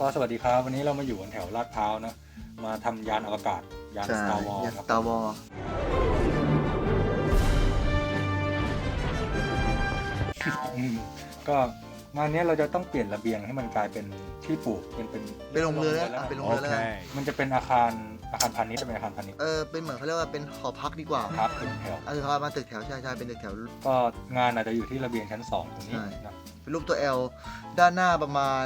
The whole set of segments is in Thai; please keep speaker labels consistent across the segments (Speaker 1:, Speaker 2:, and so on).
Speaker 1: ก็สวัสดีครับ วันนี้เรามาอยู่กันแถวลาดพร้าวนะ มาทำยานอวกาศยาน
Speaker 2: ใช่
Speaker 1: Star Wars
Speaker 2: ยัน
Speaker 1: ครับ
Speaker 2: ตาวอ
Speaker 1: อืมก็งานนี้เราจะต้องเปลี่ยนระเบียงให้มันกลายเป็นที่ปลูกเป็นเป็น
Speaker 2: ไปลงเรือแล้ว
Speaker 1: แล้ว
Speaker 2: อะไปลงเรือแล้วกัน
Speaker 1: มันจะเป็นอาคารอาคารพาณิชย์จะเป็นอาคารพาณิชย์
Speaker 2: เออเป็นเหมือนเขาเรียกว่าเป็นหอพักดีกว่า
Speaker 1: ครับเป็นแถว
Speaker 2: อันสุดท้ายมาตึกแถวใช่ใช่เป็นตึกแถว
Speaker 1: ก็งานอาจจะอยู่ที่ระเบียงชั้นสองตรงนี้
Speaker 2: ใช่
Speaker 1: นะ
Speaker 2: เป็นรูปตัว L ด้านหน้าประมาณ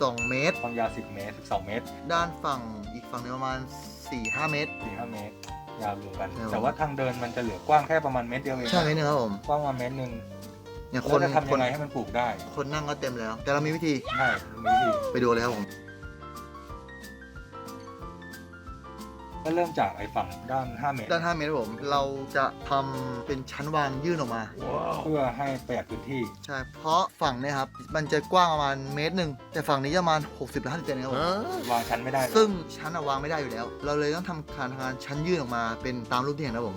Speaker 2: 12 เมตร
Speaker 1: ความยาว 10 เมตร 12 เมตร
Speaker 2: ด้านฝั่งอีกฝั่งหนึงประมาณ 4-5 เมตร
Speaker 1: 4-5เมตร ยาวรวมกัน
Speaker 2: ครับ
Speaker 1: แต่ว่าทางเดินมันจะเหลือกว้างแค่ประมาณเมตรเดียวเอง
Speaker 2: ใช่เมตรหนึงครับผม
Speaker 1: กว้างประมาณเมตรหนึ่ง
Speaker 2: เนี่ยค
Speaker 1: แล้ว
Speaker 2: น
Speaker 1: จะทำ
Speaker 2: ค
Speaker 1: ยั
Speaker 2: น
Speaker 1: งไงให้มันปลูกได้
Speaker 2: คนนั่งก็เต็มแล้ว แต่เรามีวิธี
Speaker 1: ใช่มีวิธี
Speaker 2: ไปดูเลยครับผม
Speaker 1: ก็เริ่มจากไอ้ฝั่งด้าน 5 เมตร
Speaker 2: ด้าน5เมตรครับผม เราจะทำเป็นชั้นวางยื่นออกมา
Speaker 1: เพื่อให้ประหยัดพื้นที่
Speaker 2: ใช่ เพราะฝั่งเนี่ยครับ มันจะกว้างประมาณเมตรหนึ่ง แต่ฝั่งนี้จะประมาณ 60-50เซนนะครับผม
Speaker 1: วางชั้นไม่ได้เลย
Speaker 2: ซึ่งชั้นอะวางไม่ได้อยู่แล้ว เราเลยต้องทำการทำงานชั้นยื่นออกมาเป็นตามรูปที่เห็นนะผม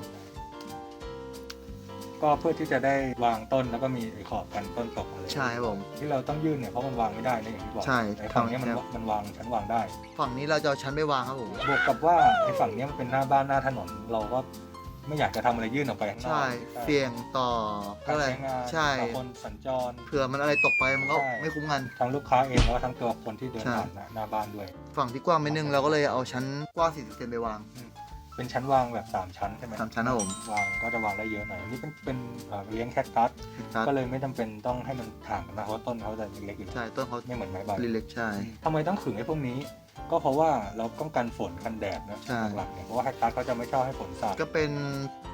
Speaker 1: ก็เพื่อที่จะได้วางต้นแล้วก็มีไอ้ขอบกันต้นตกอะไร
Speaker 2: ใช่ครับผม
Speaker 1: ที่เราต้องยื่นเนี่ยเพราะมันวางไม่ได้เนี่ยอย่างที่บอก
Speaker 2: ใช่
Speaker 1: ไอ้ฝั่งเนี้ยมัน
Speaker 2: ครับ
Speaker 1: มันวางชั้นวางได้
Speaker 2: ฝั่งนี้เราจะเอาชั้นไปวางครับผม
Speaker 1: บวกกับว่าไอ้ฝั่งเนี้ยมันเป็นหน้าบ้านหน้าถนนเราก็ไม่อยากจะทำอะไรยื่นออกไปข้างนอก
Speaker 2: ใช่เสี่ยงต่อ
Speaker 1: การ
Speaker 2: อะไร
Speaker 1: ใช้งาน
Speaker 2: ใช่
Speaker 1: ต่อคนสัญจร
Speaker 2: เผื่อมันอะไรตกไปมันก็
Speaker 1: ใช่
Speaker 2: ไม่คุ้มกัน
Speaker 1: ทั้งลูกค้าเองแล้วก็ทั้งตัวคนที่เดิน
Speaker 2: ใช่
Speaker 1: ผ่านหน้าหน้าบ้านด้วย
Speaker 2: ฝั่งที่กว้างเมตรหนึงเราก็เลยเอาชั้นกว้าง40เซนไปวาง
Speaker 1: เป็นชั้นวางแบบ 3 ชั้นใช่ไหม
Speaker 2: สามชั้นครับผม
Speaker 1: วางก็จะวางได้เยอะหน่อยอันนี้เป็นเป็นเอ่อเลี้ยงแคคตัส
Speaker 2: ครับ
Speaker 1: ก็เลยไม่จำเป็นต้องให้มันถ่างกันนะเพราะต้นเขาจะเล็กๆอยู่
Speaker 2: ใช่ ต้นเขา
Speaker 1: ไม่เหมือนไม้ใบ
Speaker 2: เล็กๆใช่
Speaker 1: ทำไมต้องขึงไอ้พวกนี้ ก็เพราะว่าเราต้องกันฝนกันแดดนะ
Speaker 2: ใช่
Speaker 1: หลักๆเนี่ยเพราะว่าแคคตัสเขาจะไม่ชอบให้ฝนสาด
Speaker 2: ก็เป็น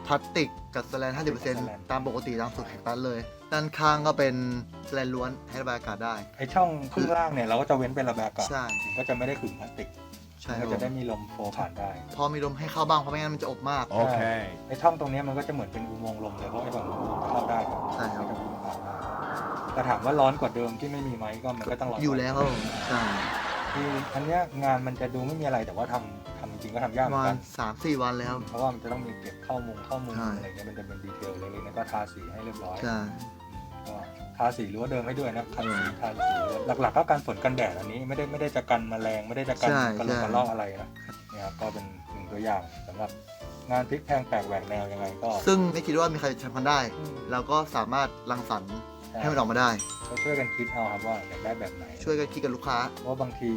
Speaker 2: พลาสติกกับสแลน
Speaker 1: สแลน
Speaker 2: 50%ตามปกติตามสูตรแคคตัสเลย ด้านข้างก็เป็นสแลนล้วนให้ระบายอากาศได้
Speaker 1: ไอ้ช่องข้างล่างเนี่ยเราก็จะเว้นเป็นระบายอากาศ
Speaker 2: ใช่
Speaker 1: ก็จะไม่ได้ขึงพลาสติก
Speaker 2: ใช่ค
Speaker 1: ก็
Speaker 2: รับผ
Speaker 1: จะ
Speaker 2: ม
Speaker 1: ได้มีลมโฟผ่านได้
Speaker 2: พอมีลมให้เข้าบ้างเพราะไม่งั้นมันจะอบมาก
Speaker 3: Okay.
Speaker 1: ไอ้ช่องตรงเนี้ยมันก็จะเหมือนเป็นอุโมงค์ลมเลยเพราะไอ้ฝั่งนู้นมันเข้าได้ครับ
Speaker 2: ใช่ครับ
Speaker 1: ไม่ต้องผ่านได้แต่ถามว่าร้อนกว่าเดิมที่ไม่มีไหมก็มันก็ต้องร้อน
Speaker 2: อยู่แล้วครับผมใช่
Speaker 1: คืออันเนี้ยงานมันจะดูไม่มีอะไรแต่ว่าทำทำจริงก็ทำยาก
Speaker 2: ป
Speaker 1: เหมื
Speaker 2: ระ
Speaker 1: อน
Speaker 2: มา
Speaker 1: กั
Speaker 2: ณ
Speaker 1: น
Speaker 2: สามสี่วันแล้ว
Speaker 1: เพราะว่ามันจะต้องมีเก็บข้อมูลข้อมูล
Speaker 2: ใช่
Speaker 1: อะไรเงี้ยมันจะเป็นดีเทลเล็กๆแล้วก็ทาสีให้เรียบร้อย
Speaker 2: ใช่
Speaker 1: ก็ ทาสีรั้วเดิมให้ด้วยนะคันสี
Speaker 2: อืม
Speaker 1: ทาสีรั้วหลักๆก็การฝนกันแดดอันนี้ไม่ได้ไม่ได้จะกันแมลงไม่ได้จะกัน
Speaker 2: ใช่
Speaker 1: กระลง
Speaker 2: ใช่
Speaker 1: กระลอกอะไรนะเนี่ยครับก็เป็นหนึ่งตัวอย่างสำหรับงานพลิกแพลงแปลกแหวกแนวยังไงก็
Speaker 2: ซึ่งไม่คิดว่ามีใครทำมันได้
Speaker 1: อืม
Speaker 2: เราก็สามารถรังสรรค์ ให้มันออกมาได้
Speaker 1: ก็ช่วยกันคิดเอาครับว่าอยากได้แบบไหน
Speaker 2: ช่วยกันคิดกับลูกค้า
Speaker 1: เพราะว่าบางที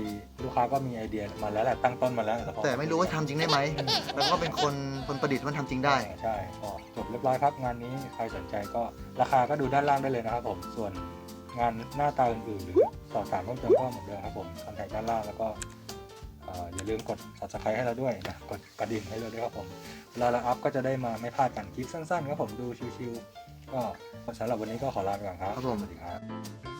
Speaker 1: ลูกค้าก็มีไอเดียมาแล้วแหละตั้งต้นมาแล้วพอ
Speaker 2: แต่ไม่รู้ว่าทำจริงได้ไหมแล้วก็เป็นคนคนประดิษฐ์มันทำจริงได้
Speaker 1: ใช่ก็จบเรียบร้อยครับงานนี้ใครสนใจก็ราคาก็ดูด้านล่างได้เลยนะครับผมส่วนงานหน้าตาอื่นๆหรือสอบถามเพิ่มเติมก็เหมือนเดิมครับผมคอนแทคด้านล่างแล้วก็เอ่ออย่าลืมกด subscribe ให้เราด้วยนะกดกระดิ่งให้เราด้วยครับผมเวลาเราอัพก็จะได้มาไม่พลาดกันคลิปสั้นๆครับผมดูชิวๆ ก็สำหรับวันนี้ก็ขอลาไปก่อนครับ
Speaker 2: ครับผม
Speaker 1: สวัสดีครับ